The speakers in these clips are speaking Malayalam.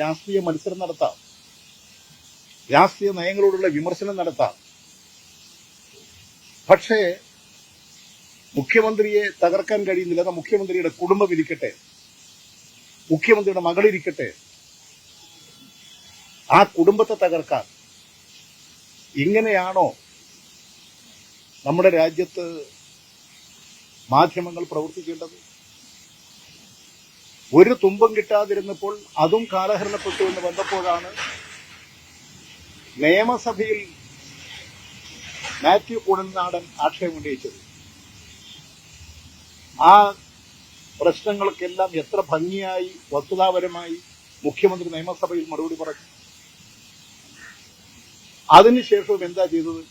രാഷ്ട്രീയ മത്സരം നടത്താം. രാഷ്ട്രീയ നയങ്ങളോടുള്ള വിമർശനം നടത്താം. പക്ഷേ മുഖ്യമന്ത്രിയെ തകർക്കാൻ കഴിയുന്നില്ല. മുഖ്യമന്ത്രിയുടെ കുടുംബം ഇരിക്കട്ടെ. മുഖ്യമന്ത്രിയുടെ മകളിരിക്കട്ടെ ആ കുടുംബത്തെ തകർക്കാൻ ഇങ്ങനെയാണോ നമ്മുടെ രാജ്യത്ത് മാധ്യമങ്ങൾ പ്രവർത്തിക്കേണ്ടത്? ഒരു തുമ്പം കിട്ടാതിരുന്നപ്പോൾ അതും കാലഹരണപ്പെട്ടു എന്ന് വന്നപ്പോഴാണ് നിയമസഭയിൽ മാത്യു കുഴൽനാടൻ ആക്ഷേപം ഉന്നയിച്ചത്. ആ പ്രശ്നങ്ങൾക്കെല്ലാം എത്ര ഭംഗിയായി വസ്തുതാപരമായി മുഖ്യമന്ത്രി നിയമസഭയിൽ മറുപടി പറഞ്ഞു. അതിനുശേഷവും എന്താ ചെയ്തത്?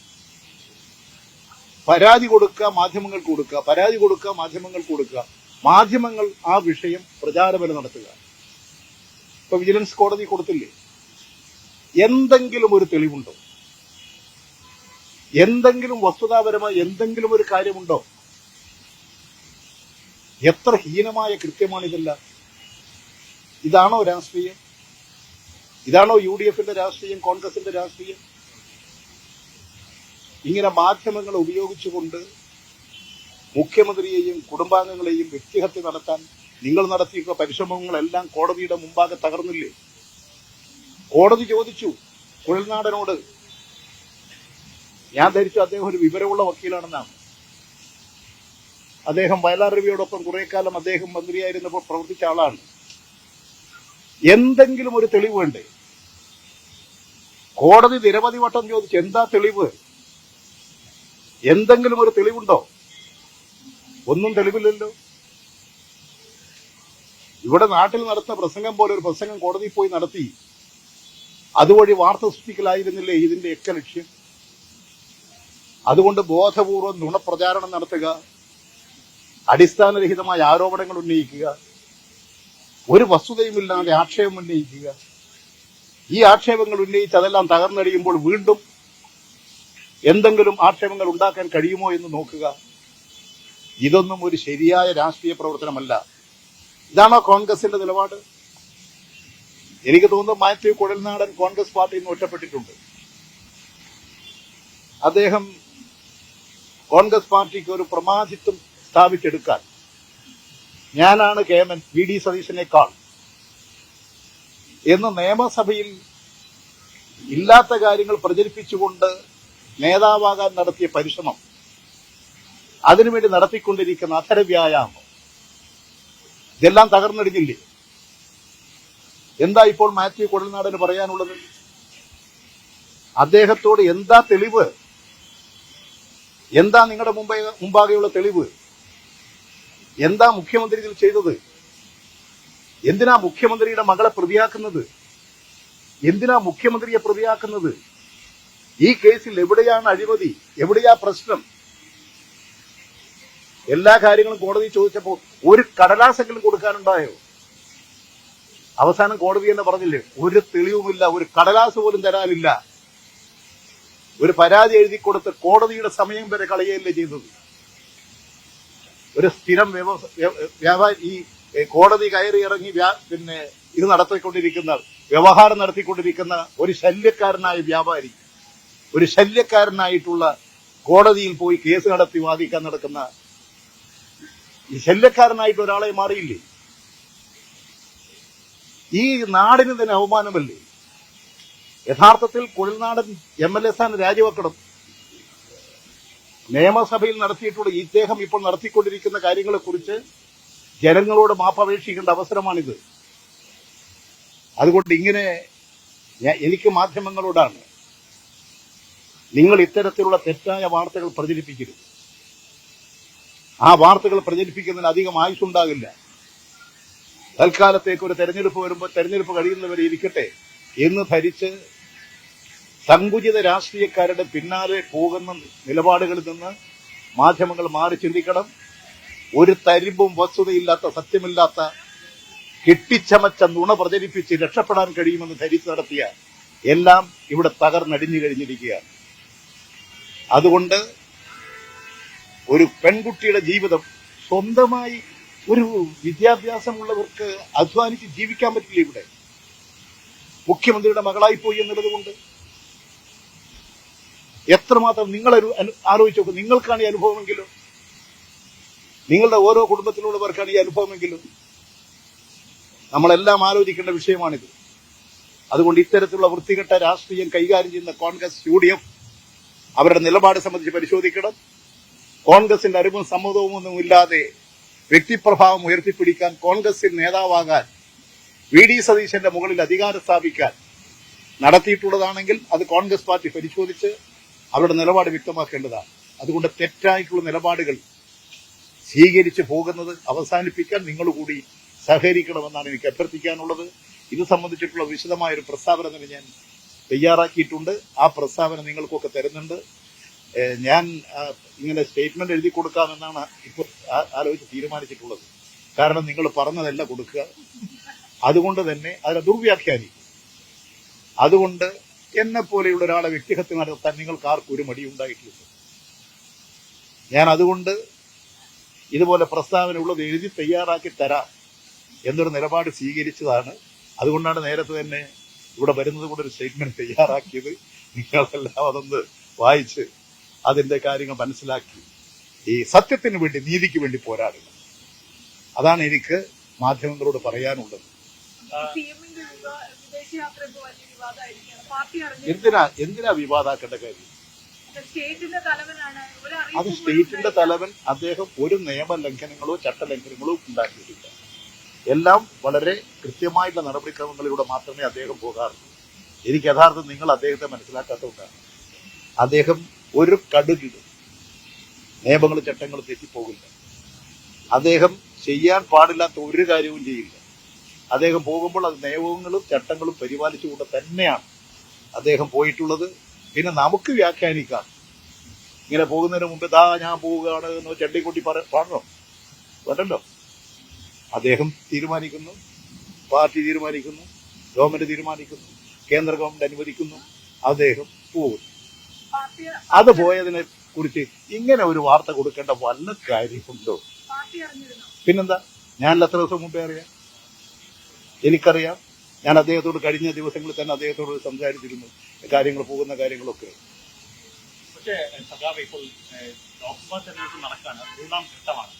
പരാതി കൊടുക്കുക മാധ്യമങ്ങൾക്ക് കൊടുക്കുക പരാതി കൊടുക്കുക മാധ്യമങ്ങൾക്ക് കൊടുക്കുക. മാധ്യമങ്ങൾ ആ വിഷയം പ്രചാരപരം നടത്തുക. ഇപ്പൊ വിജിലൻസ് കോടതി കൊടുത്തില്ലേ? എന്തെങ്കിലും ഒരു തെളിവുണ്ടോ? എന്തെങ്കിലും വസ്തുതാപരമായ എന്തെങ്കിലും ഒരു കാര്യമുണ്ടോ? എത്ര ഹീനമായ കൃത്യമാണിതല്ല ഇതാണോ രാഷ്ട്രീയം? ഇതാണോ യു ഡി എഫിന്റെ രാഷ്ട്രീയം കോൺഗ്രസിന്റെ രാഷ്ട്രീയം? ഇങ്ങനെ മാധ്യമങ്ങൾ ഉപയോഗിച്ചുകൊണ്ട് മുഖ്യമന്ത്രിയെയും കുടുംബാംഗങ്ങളെയും വ്യക്തിഹത്യ നടത്താൻ നിങ്ങൾ നടത്തിയ പരിശ്രമങ്ങളെല്ലാം കോടതിയുടെ മുമ്പാകെ തകർന്നില്ലേ? കോടതി ചോദിച്ചു കുഴൽനാടനോട് ഞാൻ ധരിച്ചു അദ്ദേഹം ഒരു വിവരമുള്ള വക്കീലാണെന്നാണ്. അദ്ദേഹം വയലാർ രവിയോടൊപ്പം കുറെ കാലം അദ്ദേഹം മന്ത്രിയായിരുന്നപ്പോൾ പ്രവർത്തിച്ച ആളാണ്. എന്തെങ്കിലും ഒരു തെളിവ് വേണ്ടേ? കോടതി നിരവധി വട്ടം ചോദിച്ചു എന്താ തെളിവ്? എന്തെങ്കിലും ഒരു തെളിവുണ്ടോ? ഒന്നും തെളിവില്ലല്ലോ. ഇവിടെ നാട്ടിൽ നടത്തുന്ന പ്രസംഗം പോലെ ഒരു പ്രസംഗം കോടതിയിൽ പോയി നടത്തി. അതുവഴി വാർത്ത സൃഷ്ടിക്കലായിരുന്നില്ലേ ഇതിന്റെ ഒക്കെ ലക്ഷ്യം? അതുകൊണ്ട് ബോധപൂർവം നുണപ്രചാരണം നടത്തുക അടിസ്ഥാനരഹിതമായ ആരോപണങ്ങൾ ഉന്നയിക്കുക ഒരു വസ്തുതയുമില്ലാതെ ആക്ഷേപം ഉന്നയിക്കുക. ഈ ആക്ഷേപങ്ങൾ ഉന്നയിച്ച് അതെല്ലാം തകർന്നടിയുമ്പോൾ വീണ്ടും എന്തെങ്കിലും ആക്ഷേപങ്ങൾ ഉണ്ടാക്കാൻ കഴിയുമോ എന്ന് നോക്കുക. ഇതൊന്നും ഒരു ശരിയായ രാഷ്ട്രീയ പ്രവർത്തനമല്ല. ഇതാണോ കോൺഗ്രസിന്റെ നിലപാട്? എനിക്ക് തോന്നുന്നു മാത്യു കുഴൽനാടൻ കോൺഗ്രസ് പാർട്ടിയിൽ നിന്ന് ഒറ്റപ്പെട്ടിട്ടുണ്ട്. അദ്ദേഹം കോൺഗ്രസ് പാർട്ടിക്ക് ഒരു പ്രമാദിത്വം സ്ഥാപിച്ചെടുക്കാൻ ഞാനാണ് കേമൻ വി ഡി സതീശനേക്കാൾ. എന്ന് നിയമസഭയിൽ ഇല്ലാത്ത കാര്യങ്ങൾ പ്രചരിപ്പിച്ചുകൊണ്ട് നേതാവാകാൻ നടത്തിയ പരിശ്രമം അതിനുവേണ്ടി നടത്തിക്കൊണ്ടിരിക്കുന്ന അധര വ്യായാമം. ഇതെല്ലാം തകർന്നടിഞ്ഞില്ലേ? എന്താ ഇപ്പോൾ മാത്യു കൊടൽനാടന് പറയാനുള്ളത്? അദ്ദേഹത്തോട് എന്താ തെളിവ്? എന്താ നിങ്ങളുടെ മുമ്പേ മുമ്പാകെയുള്ള തെളിവ്? എന്താ മുഖ്യമന്ത്രി ഇതിൽ ചെയ്തത്? എന്തിനാ മുഖ്യമന്ത്രിയുടെ മകളെ പ്രതിയാക്കുന്നത്? എന്തിനാ മുഖ്യമന്ത്രിയെ പ്രതിയാക്കുന്നത്? ഈ കേസിൽ എവിടെയാണ് അഴിമതി? എവിടെയാ പ്രശ്നം? എല്ലാ കാര്യങ്ങളും കോടതി ചോദിച്ചപ്പോൾ ഒരു കടലാസെങ്കിലും കൊടുക്കാനുണ്ടായോ? അവസാനം കോടതി എന്ന് പറഞ്ഞില്ലേ ഒരു തെളിവുമില്ല ഒരു കടലാസ് പോലും തരാനില്ല. ഒരു പരാതി എഴുതി കൊടുത്ത് കോടതിയുടെ സമയം വരെ കളയുകയല്ലേ ചെയ്തത്? ഒരു സ്ഥിരം വ്യവസായ ഈ കോടതി കയറി ഇറങ്ങി പിന്നെ ഇത് നടത്തിക്കൊണ്ടിരിക്കുന്ന വ്യവഹാരം നടത്തിക്കൊണ്ടിരിക്കുന്ന ഒരു ശല്യക്കാരനായ വ്യാപാരി ഒരു ശല്യക്കാരനായിട്ടുള്ള കോടതിയിൽ പോയി കേസ് നടത്തി വാദിക്കാൻ നടക്കുന്ന ശല്യക്കാരനായിട്ട് ഒരാളെ മാറിയില്ലേ? ഈ നാടിന് തന്നെ അവമാനമല്ലേ യഥാർത്ഥത്തിൽ കുഴൽനാടൻ എം എൽ എ സ്ഥാനം രാജിവെക്കണം. നിയമസഭയിൽ നടത്തിയിട്ടുള്ള ഇദ്ദേഹം ഇപ്പോൾ നടത്തിക്കൊണ്ടിരിക്കുന്ന കാര്യങ്ങളെക്കുറിച്ച് ജനങ്ങളോട് മാപ്പപേക്ഷിക്കേണ്ട അവസരമാണിത്. അതുകൊണ്ട് ഇങ്ങനെ എനിക്ക് മാധ്യമങ്ങളോടാണ് നിങ്ങൾ ഇത്തരത്തിലുള്ള തെറ്റായ വാർത്തകൾ പ്രചരിപ്പിക്കരുത്. ആ വാർത്തകൾ പ്രചരിപ്പിക്കുന്നതിന് അധികം ആയുസ്സുണ്ടാകില്ല. തൽക്കാലത്തേക്ക് ഒരു തെരഞ്ഞെടുപ്പ് വരുമ്പോൾ തെരഞ്ഞെടുപ്പ് കഴിയുന്നവരെ ഇരിക്കട്ടെ എന്ന് ധരിച്ച് സങ്കുചിത രാഷ്ട്രീയക്കാരുടെ പിന്നാലെ പോകുന്ന നിലപാടുകളിൽ നിന്ന് മാധ്യമങ്ങൾ മാറി ചിന്തിക്കണം. ഒരു തരിമ്പും വസ്തുതയില്ലാത്ത സത്യമില്ലാത്ത കെട്ടിച്ചമച്ച നുണ പ്രചരിപ്പിച്ച് രക്ഷപ്പെടാൻ കഴിയുമെന്ന് ധരിച്ചു നടത്തിയ എല്ലാം ഇവിടെ തകർന്നടിഞ്ഞു കഴിഞ്ഞിരിക്കുകയാണ്. അതുകൊണ്ട് ഒരു പെൺകുട്ടിയുടെ ജീവിതം സ്വന്തമായി ഒരു വിദ്യാഭ്യാസമുള്ളവർക്ക് അധ്വാനിച്ച് ജീവിക്കാൻ പറ്റില്ല ഇവിടെ. മുഖ്യമന്ത്രിയുടെ മകളായി പോയി എന്നുള്ളത് കൊണ്ട്. എത്രമാത്രം നിങ്ങൾ ആലോചിച്ച് നോക്കും. നിങ്ങൾക്കാണ് ഈ അനുഭവമെങ്കിലും. നിങ്ങളുടെ ഓരോ കുടുംബത്തിലുള്ളവർക്കാണ് ഈ അനുഭവമെങ്കിലും. നമ്മളെല്ലാം ആലോചിക്കേണ്ട വിഷയമാണിത്. അതുകൊണ്ട് ഇത്തരത്തിലുള്ള വൃത്തികെട്ട രാഷ്ട്രീയം കൈകാര്യം ചെയ്യുന്ന കോൺഗ്രസ് യു അവരുടെ നിലപാട് സംബന്ധിച്ച് പരിശോധിക്കണം. കോൺഗ്രസിന്റെ അറിവും സമ്മതവും ഒന്നും ഇല്ലാതെ വ്യക്തിപ്രഭാവം ഉയർത്തിപ്പിടിക്കാൻ കോൺഗ്രസിൽ നേതാവാകാൻ വി ഡി സതീശന്റെ മുകളിൽ അധികാരം സ്ഥാപിക്കാൻ നടത്തിയിട്ടുള്ളതാണെങ്കിൽ അത് കോൺഗ്രസ് പാർട്ടി പരിശോധിച്ച് അവരുടെ നിലപാട് വ്യക്തമാക്കേണ്ടതാണ്. അതുകൊണ്ട് തെറ്റായിട്ടുള്ള നിലപാടുകൾ സ്വീകരിച്ചു പോകുന്നത് അവസാനിപ്പിക്കാൻ നിങ്ങൾ കൂടി സഹകരിക്കണമെന്നാണ് എനിക്ക് അഭ്യർത്ഥിക്കാനുള്ളത്. ഇത് സംബന്ധിച്ചിട്ടുള്ള വിശദമായ ഒരു പ്രസ്താവന തന്നെ ഞാൻ തയ്യാറാക്കിയിട്ടുണ്ട്. ആ പ്രസ്താവന നിങ്ങൾക്കൊക്കെ തരുന്നുണ്ട്. ഞാൻ ഇങ്ങനെ സ്റ്റേറ്റ്മെന്റ് എഴുതി കൊടുക്കാമെന്നാണ് ഇപ്പോൾ ആലോചിച്ച് തീരുമാനിച്ചിട്ടുള്ളത്. കാരണം നിങ്ങൾ പറഞ്ഞതല്ല കൊടുക്കുക. അതുകൊണ്ട് തന്നെ അതിനെ ദുർവ്യാഖ്യാനിക്കും അതുകൊണ്ട് എന്നെ പോലെയുള്ള ഒരാളെ വ്യക്തിഹത്യ നടത്താൻ നിങ്ങൾക്ക് ആർക്കും ഒരു മടിയുണ്ടായിട്ടില്ല ഞാൻ അതുകൊണ്ട് ഇതുപോലെ പ്രസ്താവന ഉള്ളത് എഴുതി തയ്യാറാക്കി തരാം എന്നൊരു നിലപാട് സ്വീകരിച്ചതാണ്. അതുകൊണ്ടാണ് നേരത്തെ തന്നെ ഇവിടെ വരുന്നത് കൊണ്ട് ഒരു സ്റ്റേറ്റ്മെന്റ് തയ്യാറാക്കിയത്. നിങ്ങളെല്ലാം അതൊന്ന് വായിച്ച് അതിന്റെ കാര്യങ്ങൾ മനസ്സിലാക്കി. ഈ സത്യത്തിന് വേണ്ടി നീതിക്ക് വേണ്ടി പോരാടുക. അതാണ് എനിക്ക് മാധ്യമങ്ങളോട് പറയാനുള്ളത്. എന്തിനാ എന്തിനാ വിവാദാക്കേണ്ട കാര്യം? സ്റ്റേറ്റിന്റെ തലവനാണ്. ഒരു അത് സ്റ്റേറ്റിന്റെ തലവൻ അദ്ദേഹം ഒരു നിയമലംഘനങ്ങളോ ചട്ടലംഘനങ്ങളോ ഉണ്ടാക്കിയിട്ടില്ല. എല്ലാം വളരെ കൃത്യമായിട്ടുള്ള നടപടിക്രമങ്ങളിലൂടെ മാത്രമേ അദ്ദേഹം പോകാറുള്ളൂ. എനിക്ക് യഥാർത്ഥം നിങ്ങൾ അദ്ദേഹത്തെ മനസ്സിലാക്കാത്തതുകൊണ്ടാണ്. അദ്ദേഹം ഒരു കടുകിടും നിയമങ്ങൾ ചട്ടങ്ങൾ തെറ്റിപ്പോകില്ല. അദ്ദേഹം ചെയ്യാൻ പാടില്ലാത്ത ഒരു കാര്യവും ചെയ്യില്ല. അദ്ദേഹം പോകുമ്പോൾ അത് നിയമങ്ങളും ചട്ടങ്ങളും പരിപാലിച്ചുകൊണ്ട് തന്നെയാണ് അദ്ദേഹം പോയിട്ടുള്ളത്. പിന്നെ നമുക്ക് വ്യാഖ്യാനിക്കാം. ഇങ്ങനെ പോകുന്നതിന് മുമ്പ് ദാ ഞാൻ പോവുകയാണ് എന്ന് ചട്ടിക്കുട്ടി പറ പാടണം വേണ്ടല്ലോ അദ്ദേഹം തീരുമാനിക്കുന്നു. പാർട്ടി തീരുമാനിക്കുന്നു. ഗവൺമെന്റ് തീരുമാനിക്കുന്നു. കേന്ദ്ര ഗവൺമെന്റ് അനുവദിക്കുന്നു. അദ്ദേഹം പോകുന്നു. അത് പോയതിനെ കുറിച്ച് ഇങ്ങനെ ഒരു വാർത്ത കൊടുക്കേണ്ട വല്ല കാര്യമുണ്ടോ? പിന്നെന്താ? ഞാൻ എത്ര ദിവസം മുമ്പേ അറിയാം? എനിക്കറിയാം. ഞാൻ അദ്ദേഹത്തോട് കഴിഞ്ഞ ദിവസങ്ങളിൽ തന്നെ അദ്ദേഹത്തോട് സംസാരിച്ചിരുന്നു. കാര്യങ്ങൾ പോകുന്ന കാര്യങ്ങളൊക്കെ. പക്ഷേ സഖാവ് ഇപ്പോൾ ഏഹ്, ലോക്സഭാ തെരഞ്ഞെടുപ്പ് നടക്കാണ്. മൂന്നാം ഘട്ടമാണ്.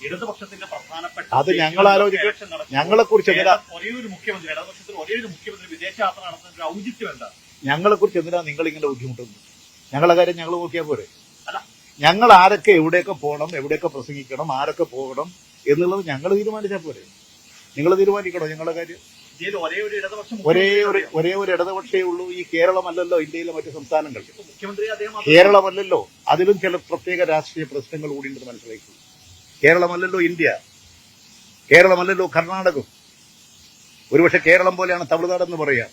ഇടതുപക്ഷത്തിന്റെ പ്രധാനപ്പെട്ട അത് ഞങ്ങൾ ആലോചിക്കും ഞങ്ങളെ കുറിച്ച് ഒരേ ഒരു മുഖ്യമന്ത്രി ഇടതുപക്ഷത്തിൽ ഒരേ ഒരു മുഖ്യമന്ത്രി വിദേശയാത്ര നടത്തുന്ന ഒരു ഔചിത്യം എന്താ? ഞങ്ങളെ കുറിച്ച് എന്തിനാ നിങ്ങൾ ഇങ്ങനെ ബുദ്ധിമുട്ടുന്നത്? ഞങ്ങളെ കാര്യം ഞങ്ങൾ നോക്കിയാൽ പോരെ. ഞങ്ങൾ ആരൊക്കെ എവിടെയൊക്കെ പോകണം എവിടെയൊക്കെ പ്രസംഗിക്കണം ആരൊക്കെ പോകണം എന്നുള്ളത് ഞങ്ങൾ തീരുമാനിച്ചാൽ പോരെ. നിങ്ങൾ തീരുമാനിക്കണോ ഞങ്ങളുടെ കാര്യം? ഒരേ ഒരു ഇടതുപക്ഷ ഒരേ ഒരു ഒരേ ഒരു ഇടതുപക്ഷേ ഉള്ളൂ ഈ കേരളമല്ലല്ലോ ഇന്ത്യയിലെ മറ്റു സംസ്ഥാനങ്ങൾ. മുഖ്യമന്ത്രി അദ്ദേഹം കേരളമല്ലല്ലോ അതിലും ചില പ്രത്യേക രാഷ്ട്രീയ പ്രശ്നങ്ങൾ കൂടി ഉണ്ടെന്ന് മനസ്സിലാക്കുന്നു കേരളമല്ലല്ലോ ഇന്ത്യ. കേരളമല്ലല്ലോ കർണാടകം. ഒരുപക്ഷെ കേരളം പോലെയാണ് തമിഴ്നാടെന്ന് പറയാം.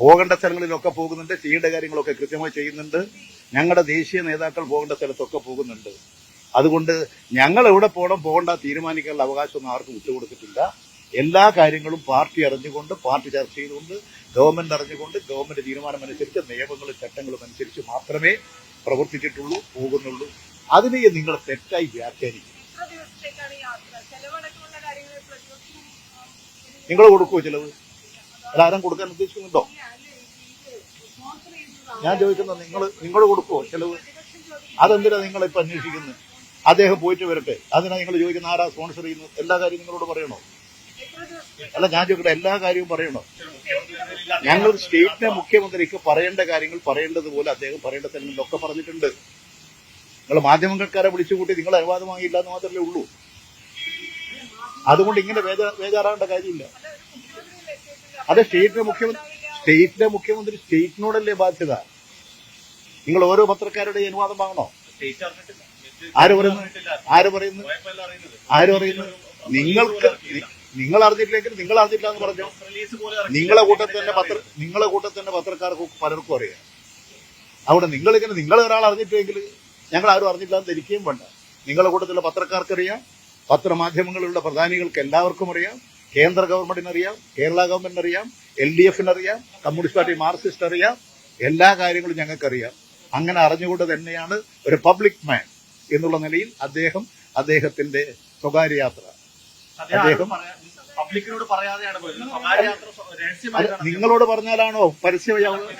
പോകേണ്ട സ്ഥലങ്ങളിലൊക്കെ പോകുന്നുണ്ട് ചെയ്യേണ്ട കാര്യങ്ങളൊക്കെ കൃത്യമായി ചെയ്യുന്നുണ്ട്. ഞങ്ങളുടെ ദേശീയ നേതാക്കൾ പോകേണ്ട സ്ഥലത്തൊക്കെ പോകുന്നുണ്ട്. അതുകൊണ്ട് ഞങ്ങൾ എവിടെ പോകണം പോകണ്ട തീരുമാനിക്കാനുള്ള അവകാശമൊന്നും ആർക്കും വിട്ടുകൊടുത്തിട്ടില്ല. എല്ലാ കാര്യങ്ങളും പാർട്ടി അറിഞ്ഞുകൊണ്ട് പാർട്ടി ചർച്ച ചെയ്തുകൊണ്ട് ഗവൺമെന്റ് അറിഞ്ഞുകൊണ്ട് ഗവൺമെന്റ് തീരുമാനം അനുസരിച്ച് നിയമങ്ങളും ചട്ടങ്ങളും അനുസരിച്ച് മാത്രമേ പ്രവർത്തിച്ചിട്ടുള്ളൂ പോകുന്നുള്ളൂ. അതിനെ നിങ്ങൾ തെറ്റായി വ്യാഖ്യാനിക്കും. നിങ്ങൾ കൊടുക്കുമോ ചിലവ്? അതാരും കൊടുക്കാൻ ഉദ്ദേശിക്കുന്നുണ്ടോ? അല്ല. ഞാൻ ചോദിക്കുന്നത് നിങ്ങൾ നിങ്ങൾ കൊടുക്കുമോ ചിലവ്? അതെന്തിനാ നിങ്ങൾ ഇപ്പൊ അന്വേഷിക്കുന്നത് അദ്ദേഹം പോയിട്ട് വരട്ടെ. അതിനാ നിങ്ങൾ ചോദിക്കുന്ന ആരാ സ്പോൺസർ ചെയ്യുന്നു എല്ലാ കാര്യവും നിങ്ങളോട് പറയണോ? അല്ല ഞാൻ ചോദിക്കട്ടെ എല്ലാ കാര്യവും പറയണോ? ഞങ്ങൾ സ്റ്റേറ്റിനെ മുഖ്യമന്ത്രിക്ക് പറയേണ്ട കാര്യങ്ങൾ പറയേണ്ടതുപോലെ അദ്ദേഹം പറയേണ്ട സ്ഥലങ്ങളിലൊക്കെ പറഞ്ഞിട്ടുണ്ട്. നിങ്ങൾ മാധ്യമങ്ങൾക്കാരെ വിളിച്ചുകൂട്ടി നിങ്ങൾ അനുവാദം വാങ്ങിയില്ല എന്ന് മാത്രമേ ഉള്ളൂ. അതുകൊണ്ട് ഇങ്ങനെ വേദ വേദാറാവേണ്ട കാര്യമില്ല അല്ല, ഒരു മുഖ്യമന്ത്രിയല്ലേ സ്റ്റേറ്റിൽ? അത് സ്റ്റേറ്റിന്റെ മുഖ്യമന്ത്രി സ്റ്റേറ്റിന്റെ മുഖ്യമന്ത്രി സ്റ്റേറ്റിനോടല്ലേ ബാധ്യത? നിങ്ങൾ ഓരോ പത്രക്കാരുടെ അനുവാദം വാങ്ങണോ? ആര് പറയുന്നു? ആര് പറയുന്നു. ആര് പറയുന്നു? നിങ്ങൾക്ക് നിങ്ങൾ അറിഞ്ഞിട്ടില്ലെങ്കിൽ നിങ്ങൾ അറിഞ്ഞിട്ടില്ല എന്ന് പറഞ്ഞു. നിങ്ങളെ കൂട്ടത്തിൽ തന്നെ പത്ര നിങ്ങളെ കൂട്ടത്തിൽ തന്നെ പത്രക്കാർക്ക് പലർക്കും അറിയാം. അവിടെ നിങ്ങളിങ്ങനെ നിങ്ങൾ ഒരാൾ അറിഞ്ഞിട്ടെങ്കിൽ ഞങ്ങൾ ആരും അറിഞ്ഞില്ല എന്ന് ധരിക്കുകയും വേണ്ട. നിങ്ങളെ കൂട്ടത്തിലുള്ള പത്രക്കാർക്കറിയാം. പത്രമാധ്യമങ്ങളിലുള്ള പ്രധാനികൾക്ക് എല്ലാവർക്കും അറിയാം. കേന്ദ്ര ഗവൺമെന്റിന് അറിയാം കേരള ഗവൺമെന്റിന് അറിയാം എൽ ഡി എഫിന് അറിയാം കമ്മ്യൂണിസ്റ്റ് പാർട്ടി മാർക്സിസ്റ്റ് അറിയാം എല്ലാ കാര്യങ്ങളും ഞങ്ങൾക്കറിയാം. അങ്ങനെ അറിഞ്ഞുകൊണ്ട് തന്നെയാണ് ഒരു പബ്ലിക് മാൻ എന്നുള്ള നിലയിൽ അദ്ദേഹം അദ്ദേഹത്തിന്റെ സ്വകാര്യ യാത്ര അദ്ദേഹം പബ്ലിക്കിനോട് പറയാതെയാണ് നിങ്ങളോട് പറഞ്ഞാലാണോ പരസ്യമാവുന്നത്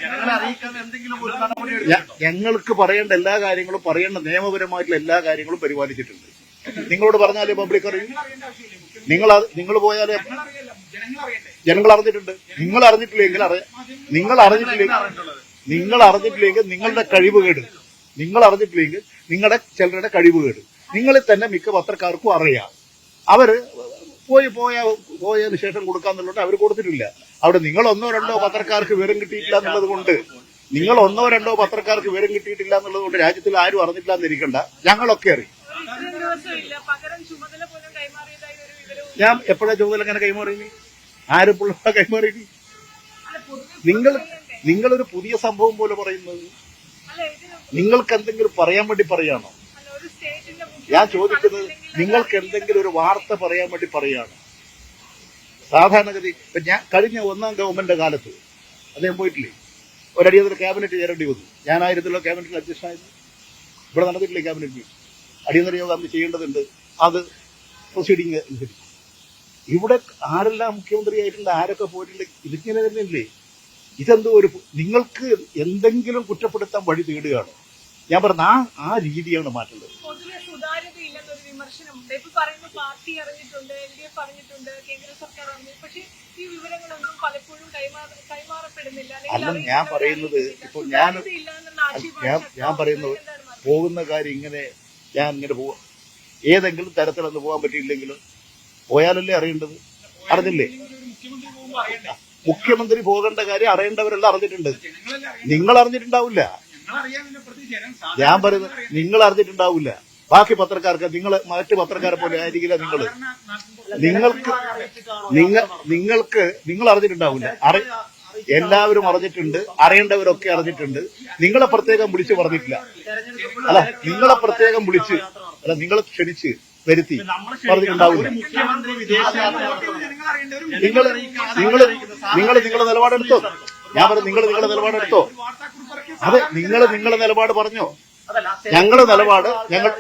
ഞങ്ങൾക്ക് പറയേണ്ട എല്ലാ കാര്യങ്ങളും പറയേണ്ട നിയമപരമായിട്ടുള്ള എല്ലാ കാര്യങ്ങളും പരിപാലിച്ചിട്ടുണ്ട്. നിങ്ങളോട് പറഞ്ഞാലേ പബ്ലിക് അറിയും. നിങ്ങൾ നിങ്ങൾ പോയാലേ ജനങ്ങൾ അറിഞ്ഞിട്ടുണ്ട്. നിങ്ങൾ അറിഞ്ഞിട്ടില്ലെങ്കിൽ നിങ്ങൾ അറിഞ്ഞിട്ടില്ലെങ്കിൽ നിങ്ങൾ അറിഞ്ഞിട്ടില്ലെങ്കിൽ നിങ്ങളുടെ കഴിവുകേട് നിങ്ങൾ അറിഞ്ഞിട്ടില്ലെങ്കിൽ നിങ്ങളുടെ ചിലരുടെ കഴിവുകേട് നിങ്ങളെ തന്നെ മിക്ക പത്രക്കാർക്കും അറിയാം. അവർ പോയി പോയ പോയതിന് ശേഷം കൊടുക്കാന്നുള്ളത് അവർ കൊടുത്തിട്ടില്ല. അവിടെ നിങ്ങൾ ഒന്നോ രണ്ടോ പത്രക്കാർക്ക് വിവരം കിട്ടിയിട്ടില്ല എന്നുള്ളത് കൊണ്ട് നിങ്ങൾ ഒന്നോ രണ്ടോ പത്രക്കാർക്ക് വിവരം കിട്ടിയിട്ടില്ല എന്നുള്ളത് കൊണ്ട് രാജ്യത്തിൽ ആരും അറിഞ്ഞിട്ടില്ല എന്നിരിക്കണ്ട. ഞങ്ങളൊക്കെ അറിയും ഇത്രയും ദിവസം ഇല്ല പകരം ചുമതല പോലും കൈമാറിയതായി ഒരു വിവരവും ഞാൻ എപ്പോഴാ ചുമതല അങ്ങനെ കൈമാറി ആരെപ്പോഴും കൈമാറി അല്ല നിങ്ങൾ നിങ്ങളൊരു പുതിയ സംഭവം പോലെ പറയുന്നത്. നിങ്ങൾക്ക് എന്തെങ്കിലും പറയാൻ വേണ്ടി പറയാണോ. ഞാൻ ചോദിക്കുന്നത് നിങ്ങൾക്ക് എന്തെങ്കിലും ഒരു വാർത്ത പറയാൻ വേണ്ടി പറയാണ്. സാധാരണഗതി ഇപ്പൊ ഞാൻ കഴിഞ്ഞ ഒന്നാം ഗവൺമെന്റ് കാലത്ത് അദ്ദേഹം പോയിട്ടില്ലേ? ഒരടിയന്തര ക്യാബിനറ്റ് ചേരേണ്ടി വന്നു. ഞാനായിരുന്നല്ലോ ക്യാബിനറ്റിൽ അധ്യക്ഷനായിരുന്നു ഇവിടെ നടന്നിട്ടില്ലേ ക്യാബിനറ്റ് മീറ്റിംഗ് അടിയന്തര യോഗം അന്ന് ചെയ്യേണ്ടതുണ്ട്. അത് പ്രൊസീഡിങ് അനുസരിച്ച്. ഇവിടെ ആരെല്ലാം മുഖ്യമന്ത്രിയായിട്ടുണ്ട് ആരൊക്കെ പോയിട്ടുണ്ട് ഇതിങ്ങനെ തന്നെയല്ലേ? ഇതെന്തോ ഒരു നിങ്ങൾക്ക് എന്തെങ്കിലും കുറ്റപ്പെടുത്താൻ വഴി തേടുകയാണ്? ഞാൻ പറഞ്ഞ ആ ആ രീതിയാണ് മാറ്റുന്നത് അല്ല, ഞാൻ പറയുന്നത് ഇപ്പൊ ഞാൻ ഞാൻ പറയുന്നത് പോകുന്ന കാര്യം ഇങ്ങനെ ഞാൻ ഇങ്ങനെ പോവാ. ഏതെങ്കിലും തരത്തിലൊന്നും പോകാൻ പറ്റിയില്ലെങ്കിലും പോയാലല്ലേ അറിയേണ്ടത്? അറിഞ്ഞില്ലേ? മുഖ്യമന്ത്രി പോകേണ്ട കാര്യം അറിയേണ്ടവരെല്ലാം അറിഞ്ഞിട്ടുണ്ട്. നിങ്ങൾ അറിഞ്ഞിട്ടുണ്ടാവില്ല. ഞാൻ പറയുന്നത് നിങ്ങൾ അറിഞ്ഞിട്ടുണ്ടാവില്ല. ബാക്കി പത്രക്കാർക്ക് നിങ്ങൾ മറ്റു പത്രക്കാരെ പോലെ ആയിരിക്കില്ല നിങ്ങൾ. നിങ്ങൾക്ക് നിങ്ങൾ നിങ്ങൾക്ക് നിങ്ങൾ അറിഞ്ഞിട്ടുണ്ടാവില്ല. അറി എല്ലാവരും അറിഞ്ഞിട്ടുണ്ട്. അറിയേണ്ടവരൊക്കെ അറിഞ്ഞിട്ടുണ്ട്. നിങ്ങളെ പ്രത്യേകം വിളിച്ച് പറഞ്ഞിട്ടില്ല. അല്ല നിങ്ങളെ പ്രത്യേകം വിളിച്ച് അല്ല നിങ്ങളെ ക്ഷണിച്ച് വരുത്തി. പറഞ്ഞിട്ടുണ്ടാവില്ല. നിങ്ങൾ നിങ്ങൾ നിങ്ങൾ നിങ്ങളുടെ നിലപാടെടുത്തോ? ഞാൻ പറഞ്ഞു നിങ്ങൾ നിങ്ങളുടെ നിലപാടെടുത്തോ അതെ നിങ്ങൾ നിങ്ങളുടെ നിലപാട് പറഞ്ഞോ? ഞങ്ങളുടെ നിലപാട് ഞങ്ങൾ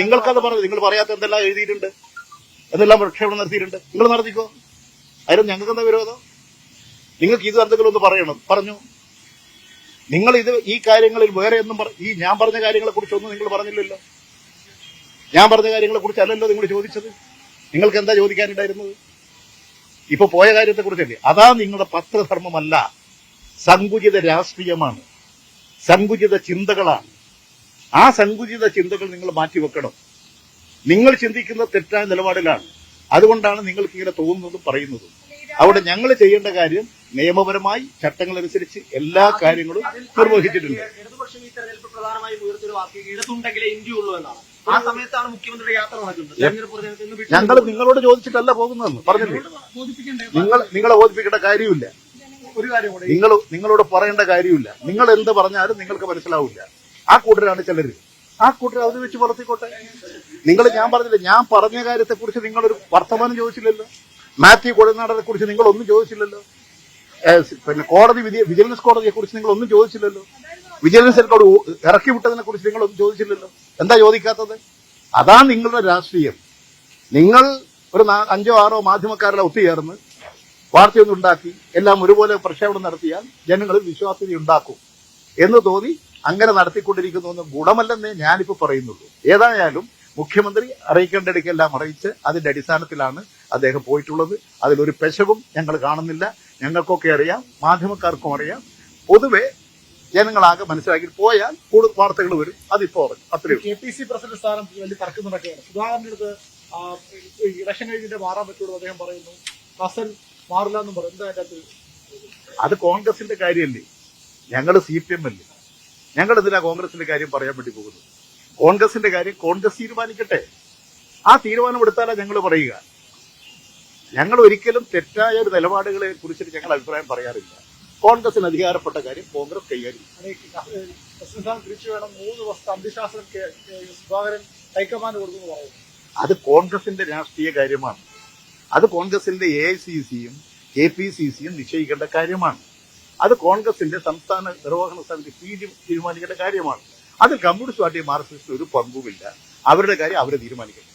നിങ്ങൾക്കത് പറഞ്ഞു നിങ്ങൾ പറയാത്ത എന്തെല്ലാം എഴുതിയിട്ടുണ്ട്? എന്തെല്ലാം പ്രക്ഷേപണം നടത്തിയിട്ടുണ്ട്? നിങ്ങൾ നടത്തിക്കോ? അതിലും ഞങ്ങൾക്ക് എന്താ വിരോധം? നിങ്ങൾക്ക് ഇത് എന്തെങ്കിലും ഒന്ന് പറയണം. പറഞ്ഞു. നിങ്ങൾ ഇത് ഈ കാര്യങ്ങളിൽ വേറെ ഒന്നും ഈ ഞാൻ പറഞ്ഞ കാര്യങ്ങളെ കുറിച്ചൊന്നും നിങ്ങൾ പറഞ്ഞില്ലല്ലോ. ഞാൻ പറഞ്ഞ കാര്യങ്ങളെ കുറിച്ച് അല്ലല്ലോ നിങ്ങൾ ചോദിച്ചത്? നിങ്ങൾക്ക് എന്താ ചോദിക്കാനുണ്ടായിരുന്നത്? ഇപ്പൊ പോയ കാര്യത്തെ കുറിച്ചല്ലേ അതാ നിങ്ങളുടെ പത്രധർമ്മമല്ല. സങ്കുചിത രാഷ്ട്രീയമാണ്. സങ്കുചിത ചിന്തകളാണ്. ആ സങ്കുചിത ചിന്തകൾ നിങ്ങൾ മാറ്റിവെക്കണം. നിങ്ങൾ ചിന്തിക്കുന്ന തെറ്റായ നിലപാടിലാണ്. അതുകൊണ്ടാണ് നിങ്ങൾക്ക് ഇങ്ങനെ തോന്നുന്നതും പറയുന്നതും. അവിടെ ഞങ്ങൾ ചെയ്യേണ്ട കാര്യം നിയമപരമായി ചട്ടങ്ങളനുസരിച്ച് എല്ലാ കാര്യങ്ങളും നിർവഹിച്ചിട്ടുണ്ട്. ഇടതുപക്ഷം ഈ തെരഞ്ഞെടുപ്പ് പ്രധാനമായും ഉയർത്തിയൊരു വാക്ക് ഇടതുണ്ടെങ്കിലേ ഇന്ത്യ ഉള്ളൂ എന്നാണ്. ആ സമയത്താണ് മുഖ്യമന്ത്രിയുടെ യാത്ര നടക്കുന്നത്. ഞങ്ങൾ നിങ്ങളോട് ചോദിച്ചിട്ടല്ല പോകുന്നതെന്ന് പറഞ്ഞില്ലേ? നിങ്ങൾ നിങ്ങളെ ബോധിപ്പിക്കേണ്ട കാര്യമില്ല. ഒരു കാര്യം കൂടെ. നിങ്ങൾ നിങ്ങളോട് പറയേണ്ട കാര്യമില്ല. നിങ്ങൾ എന്ത് പറഞ്ഞാലും നിങ്ങൾക്ക് മനസ്സിലാവില്ല. ആ കൂട്ടരാണ് ചിലര്. ആ കൂട്ടർ അത് വെച്ച് പുറത്തിക്കോട്ടെ നിങ്ങൾ ഞാൻ പറഞ്ഞില്ല ഞാൻ പറഞ്ഞ കാര്യത്തെ കുറിച്ച് നിങ്ങളൊരു വർത്തമാനം ചോദിച്ചില്ലല്ലോ. മാത്യു കൊടനാടനെ കുറിച്ച് നിങ്ങൾ ഒന്നും ചോദിച്ചില്ലല്ലോ പിന്നെ കോടതി വിധി വിജിലൻസ് കോടതിയെ കുറിച്ച് നിങ്ങൾ ഒന്നും ചോദിച്ചില്ലല്ലോ. വിജിലൻസ് കോടതി ഇറക്കി വിട്ടതിനെ കുറിച്ച് നിങ്ങളൊന്നും ചോദിച്ചില്ലല്ലോ. എന്താ ചോദിക്കാത്തത്? അതാ നിങ്ങളുടെ രാഷ്ട്രീയം. നിങ്ങൾ ഒരു അഞ്ചോ ആറോ മാധ്യമക്കാരുടെ ഒത്തുചേർന്ന് വാർത്തയൊന്നും ഉണ്ടാക്കി എല്ലാം ഒരുപോലെ പ്രക്ഷേപണം നടത്തിയാൽ ജനങ്ങളിൽ വിശ്വാസ്യത ഉണ്ടാക്കും എന്ന് തോന്നി അങ്ങനെ നടത്തിക്കൊണ്ടിരിക്കുന്നു എന്ന് ഗുണമല്ലെന്നേ ഞാനിപ്പോൾ പറയുന്നുള്ളൂ. ഏതായാലും മുഖ്യമന്ത്രി അറിയിക്കേണ്ടിടയ്ക്കെല്ലാം അറിയിച്ച് അതിന്റെ അടിസ്ഥാനത്തിലാണ് അദ്ദേഹം പോയിട്ടുള്ളത്. അതിലൊരു പെശകും ഞങ്ങൾ കാണുന്നില്ല. ഞങ്ങൾക്കൊക്കെ അറിയാം മാധ്യമക്കാർക്കും അറിയാം. പൊതുവെ ജനങ്ങളാകെ മനസ്സിലാക്കി പോയാൽ കൂടുതൽ വാർത്തകൾ വരും. അതിപ്പോ അത്രയും കെ പി സി പ്രസിഡന്റ് സ്ഥാനം വലിയ തർക്കം നടക്കുകയാണ് ഉദാഹരണത്തിന് ഇലക്ഷൻ കഴിഞ്ഞിട്ട് മാറാൻ പറ്റുള്ളൂ അദ്ദേഹം പറയുന്നു. ഹസൻ മാറില്ല എന്ന് പറയും എന്താ അതിന്റെ അത് കോൺഗ്രസിന്റെ കാര്യമല്ലേ? ഞങ്ങൾ സി പി എം അല്ലേ? ഞങ്ങൾ ഇതിനാ കോൺഗ്രസിന്റെ കാര്യം പറയാൻ വേണ്ടി പോകുന്നു കോൺഗ്രസിന്റെ കാര്യം കോൺഗ്രസ് തീരുമാനിക്കട്ടെ. ആ തീരുമാനം എടുത്താലാ ഞങ്ങൾ പറയുക. ഞങ്ങൾ ഒരിക്കലും തെറ്റായ ഒരു നിലപാടുകളെ കുറിച്ചിട്ട് ഞങ്ങൾ അഭിപ്രായം പറയാറില്ല. കോൺഗ്രസിന് അധികാരപ്പെട്ട കാര്യം കോൺഗ്രസ് കൈകാര്യം തിരിച്ചു വേണം മൂന്ന് വർഷത്തെ അന്ത്യശാസ്ത്രം K- K- Sudhakaran high command കൊടുക്കുന്നു പറയുന്നു. അത് കോൺഗ്രസിന്റെ രാഷ്ട്രീയ കാര്യമാണ്. അത് കോൺഗ്രസിന്റെ എ ഐ സി സിയും കെ പി സി സിയും നിശ്ചയിക്കേണ്ട കാര്യമാണ്. അത് കോൺഗ്രസിന്റെ സംസ്ഥാന നിർവഹണ സമിതി തീരു- തീരുമാനിക്കേണ്ട കാര്യമാണ്. അതിൽ കമ്മ്യൂണിസ്റ്റ് പാർട്ടി മാർക്സിസ്റ്റ് ഒരു പങ്കുമില്ല. അവരുടെ കാര്യം അവരെ തീരുമാനിക്കണം.